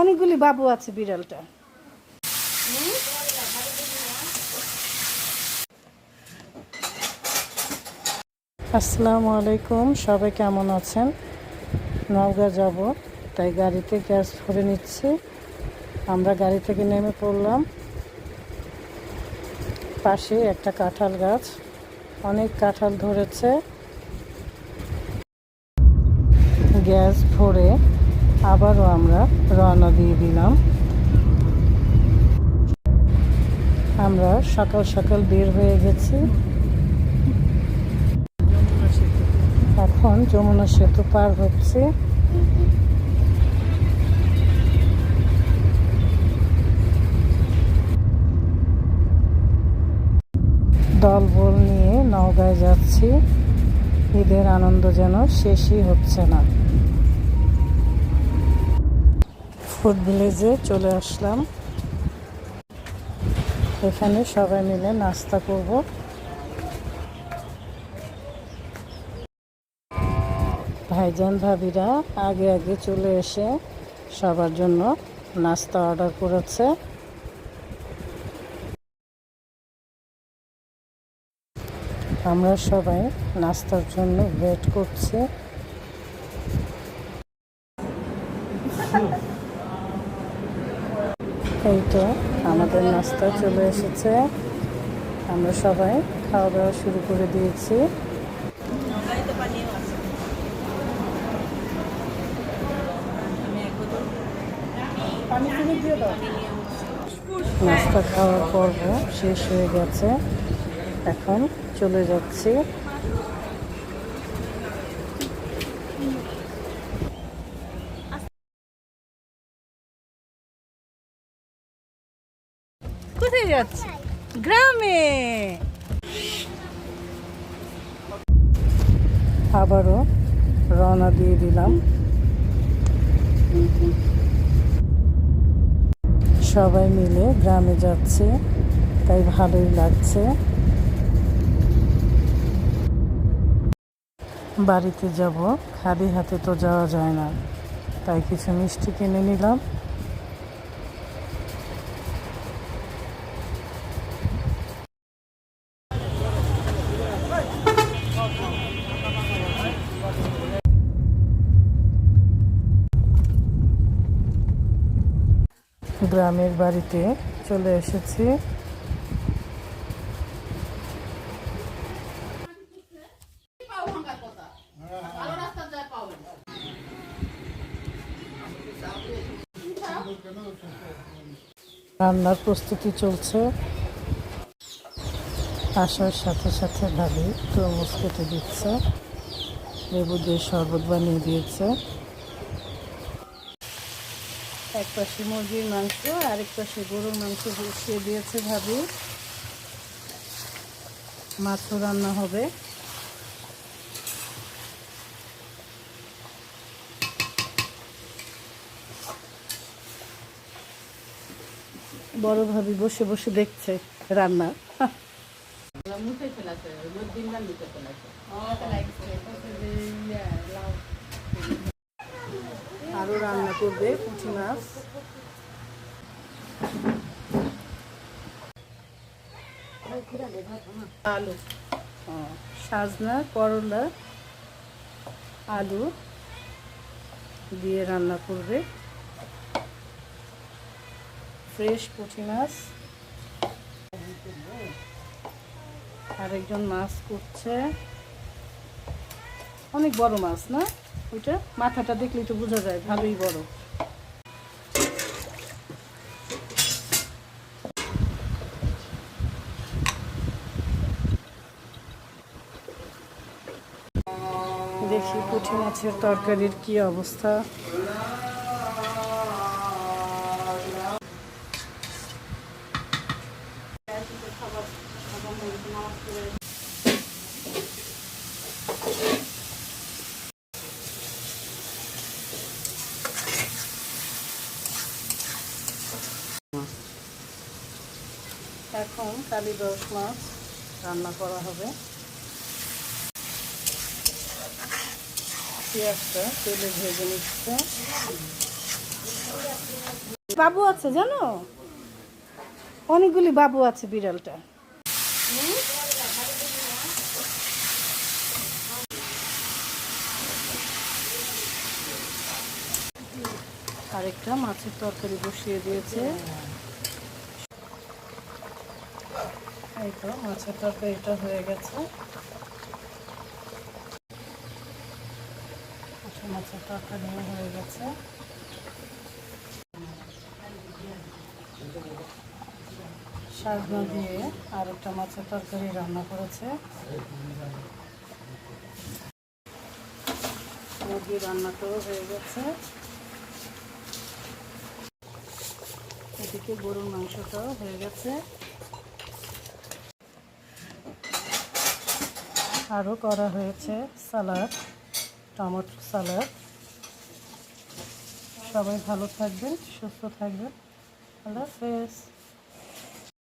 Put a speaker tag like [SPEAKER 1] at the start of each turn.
[SPEAKER 1] অনেকগুলি বাবু আছে বিড়ালটা। আসসালামু আলাইকুম সবাই কেমন আছেন? নওগাঁ যাব, তাই গাড়িতে গ্যাস ভরে নিচ্ছি। আমরা গাড়ি থেকে নেমে পড়লাম। পাশে একটা কাঁঠাল গাছ, অনেক কাঁঠাল ধরেছে। গ্যাস ভরে আবারও আমরা রওনা দিয়ে দিলাম। আমরা সকাল সকাল বের হয়ে গেছি। এখন যমুনা সেতু পার হচ্ছে। দলবল নিয়ে নওগাঁয় যাচ্ছি। ঈদের আনন্দ যেন শেষই হচ্ছে না। ফুড ভিলেজে চলে আসলাম। এখানে সবাই মিলে নাস্তা করব। ভাইজান ভাবিরা আগে আগে চলে এসে সবার জন্য নাস্তা অর্ডার করেছে। আমরা সবাই নাস্তার জন্য ওয়েট করছি। এই তো, আমাদের নাস্তা চলে এসেছে। আমরা সবাই খাওয়া দাওয়া শুরু করে দিয়েছি। নাস্তা খাওয়ার পর্ব শেষ হয়ে গেছে। এখন চলে যাচ্ছি। কোথায় যাচ্ছি? গ্রামে। আবারও রওনা দিয়ে দিলাম। সবাই মিলে গ্রামে যাচ্ছে, তাই ভালোই লাগছে। বাড়িতে যাব, খালি হাতে তো যাওয়া যায় না, তাই কিছু মিষ্টি কিনে নিলাম। গ্রামের বাড়িতে চলে এসেছি। রান্নার প্রস্তুতি চলছে। আসার সাথে সাথে ভাবি, তরমুজ কেটে দিচ্ছে, লেবু দিয়ে শরবত বানিয়ে দিয়েছে। এক পাশে মুরগির মাংস আরেক পাশে গরুর মাংস বসিয়ে দিয়েছে ভাবি। মাছও রান্না হবে। বড় ভাবি বসে বসে দেখছে রান্না। আরও রান্না করবে পুঁটি মাছ। আলু, সাজনা, করলা, আলু দিয়ে রান্না করবে। ফ্রেশ পুঁটি মাছ। আরেকজন মাছ করছে। অনেক বড় মাছ না? ওইটা মাথাটা দেখলেই তো বোঝা যায় ভালোই বড়। দেখি পুঁটি মাছের তরকারির কি অবস্থা। এখন কালি দশ মাছ রান্না করা হবে। পেঁয়াজটা তেলে ভেজে নিচ্ছে। বাবু আছে জানো? অনেকগুলি বাবু আছে বিড়ালটা। আরেকটা মাছের তরকারি বসিয়ে দিয়েছে। এই তো, মাছের তরকারিটা হয়ে গেছে। মাছের তরকারি হয়ে গেছে। শাক দিয়ে আর একটা মাছের তরকারি রান্না করেছে। মুরগি রান্নাটাও হয়ে গেছে। এদিকে গরুর মাংসটাও হয়ে গেছে। আরও করা হয়েছে সালাদ টমেটো সালাদ। সবাই ভালো থাকবেন সুস্থ থাকবেন। আল্লাহ হাফেজ।